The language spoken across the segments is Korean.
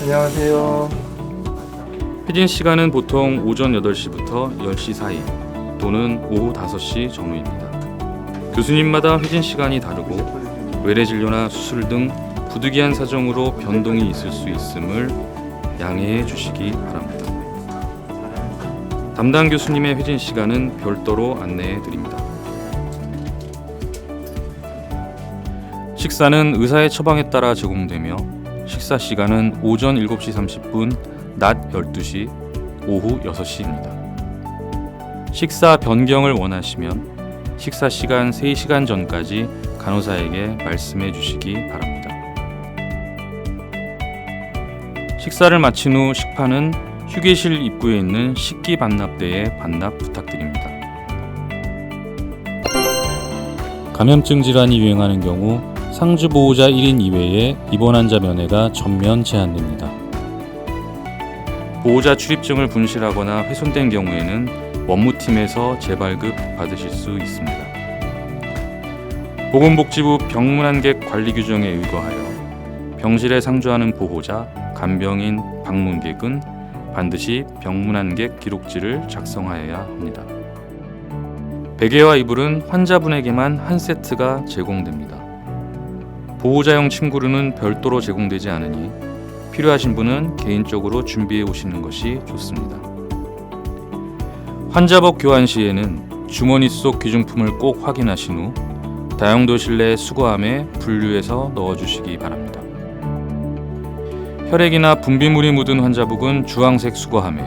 안녕하세요. 회진 시간은 보통 오전 8시부터 10시 사이 또는 오후 5시 전후입니다. 교수님마다 회진 시간이 다르고 외래 진료나 수술 등 부득이한 사정으로 변동이 있을 수 있음을 양해해 주시기 바랍니다. 담당 교수님의 회진 시간은 별도로 안내해 드립니다. 식사는 의사의 처방에 따라 제공되며 식사 시간은 오전 7시 30분, 낮 12시, 오후 6시입니다. 식사 변경을 원하시면 식사 시간 3시간 전까지 간호사에게 말씀해 주시기 바랍니다. 식사를 마친 후 식판은 휴게실 입구에 있는 식기 반납대에 반납 부탁드립니다. 감염증 질환이 유행하는 경우 상주 보호자 1인 이외에 입원 환자 면회가 전면 제한됩니다. 보호자 출입증을 분실하거나 훼손된 경우에는 원무팀에서 재발급 받으실 수 있습니다. 보건복지부 병문안객 관리 규정에 의거하여 병실에 상주하는 보호자, 간병인, 방문객은 반드시 병문안객 기록지를 작성하여야 합니다. 베개와 이불은 환자분에게만 한 세트가 제공됩니다. 보호자용 침구류는 별도로 제공되지 않으니 필요하신 분은 개인적으로 준비해 오시는 것이 좋습니다. 환자복 교환 시에는 주머니 속 귀중품을 꼭 확인하신 후 다용도 실내 수거함에 분류해서 넣어주시기 바랍니다. 혈액이나 분비물이 묻은 환자복은 주황색 수거함에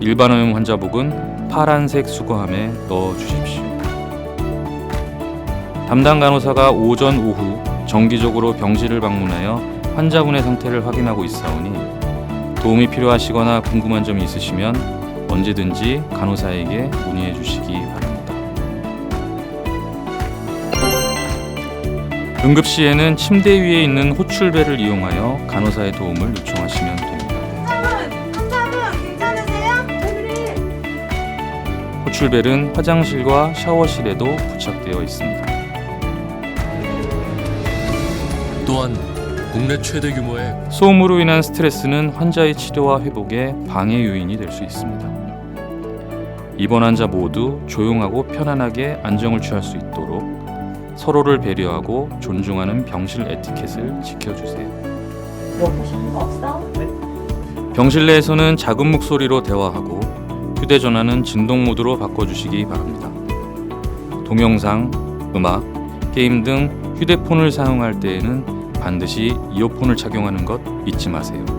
일반화용 환자복은 파란색 수거함에 넣어 주십시오. 담당 간호사가 오전, 오후 정기적으로 병실을 방문하여 환자분의 상태를 확인하고 있사오니 도움이 필요하시거나 궁금한 점이 있으시면 언제든지 간호사에게 문의해 주시기 바랍니다. 응급 시에는 침대 위에 있는 호출벨을 이용하여 간호사의 도움을 요청하시면 됩니다. 호출벨은 화장실과 샤워실에도 부착되어 있습니다. 또한 국내 최대 규모의 소음으로 인한 스트레스는 환자의 치료와 회복에 방해 요인이 될 수 있습니다. 입원 환자 모두 조용하고 편안하게 안정을 취할 수 있도록 서로를 배려하고 존중하는 병실 에티켓을 지켜주세요. 병실 내에서는 작은 목소리로 대화하고 휴대전화는 진동 모드로 바꿔주시기 바랍니다. 동영상, 음악, 게임 등 휴대폰을 사용할 때에는 반드시 이어폰을 착용하는 것 잊지 마세요.